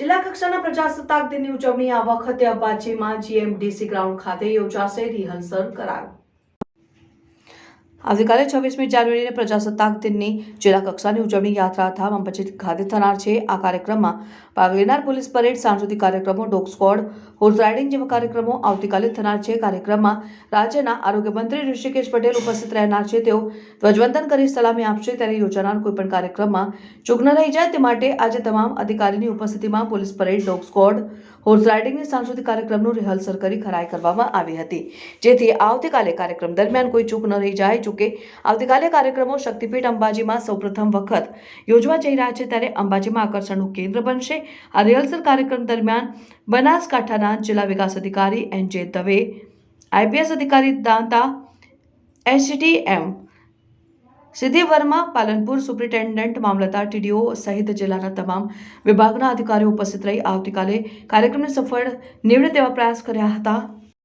જિલ્લા કક્ષાના પ્રજાસત્તાક દિનની ઉજવણી આ વખતે અપાચીમાં જીએમડીસી ગ્રાઉન્ડ ખાતે યોજાશે રિહર્સલ કરાયું આવતીકાલે છવ્વીસમી જાન્યુઆરીને પ્રજાસત્તાક દિનની જિલ્લા કક્ષાની ઉજવણી યાત્રાધામ અંબાજી ખાતે થનાર છે. આ કાર્યક્રમમાં ભાગ લેનાર પોલીસ પરેડ, સાંસ્કૃતિક કાર્યક્રમો, ડોગ સ્ક્વોડ હોર્સ રાઇડિંગ જેવા કાર્યક્રમો આવતીકાલે થનાર છે. કાર્યક્રમમાં રાજ્યના આરોગ્ય મંત્રી ઋષિકેશ પટેલ ઉપસ્થિત રહેનાર છે. તેઓ ધ્વજવંદન કરી સલામી આપશે ત્યારે યોજાનાર કોઈપણ કાર્યક્રમમાં ચૂક ન રહી જાય તે માટે આજે તમામ અધિકારીની ઉપસ્થિતિમાં police parade, dog squad horse રાઇડિંગની સાંસ્કૃતિક કાર્યક્રમનું રિહર્સલ કરી ખરાઈ કરવામાં આવી હતી. જેથી આવતીકાલે કાર્યક્રમ દરમિયાન કોઈ ચૂક ન રહી જાય, જોકે આવતીકાલે કાર્યક્રમો શક્તિપીઠ અંબાજીમાં સૌપ્રથમ વખત યોજવા જઈ રહ્યા છે. ત્યારે અંબાજીમાં આકર્ષણનું કેન્દ્ર બનશે. આ રિહર્સલ કાર્યક્રમ દરમિયાન બનાસકાંઠાના જિલ્લા વિકાસ અધિકારી એન જે દવે આઈપીએસ અધિકારી દાંતા એચડીએમ સિદ્ધિ વર્મા, પાલનપુર સુપ્રિન્ટેન્ડન્ટ, મામલતદાર ટીડીઓ સહિત જિલ્લાના તમામ વિભાગના અધિકારીઓ ઉપસ્થિત રહી. આવતીકાલે કાર્યક્રમને સફળ નીવડે તેવા પ્રયાસ કર્યા હતા.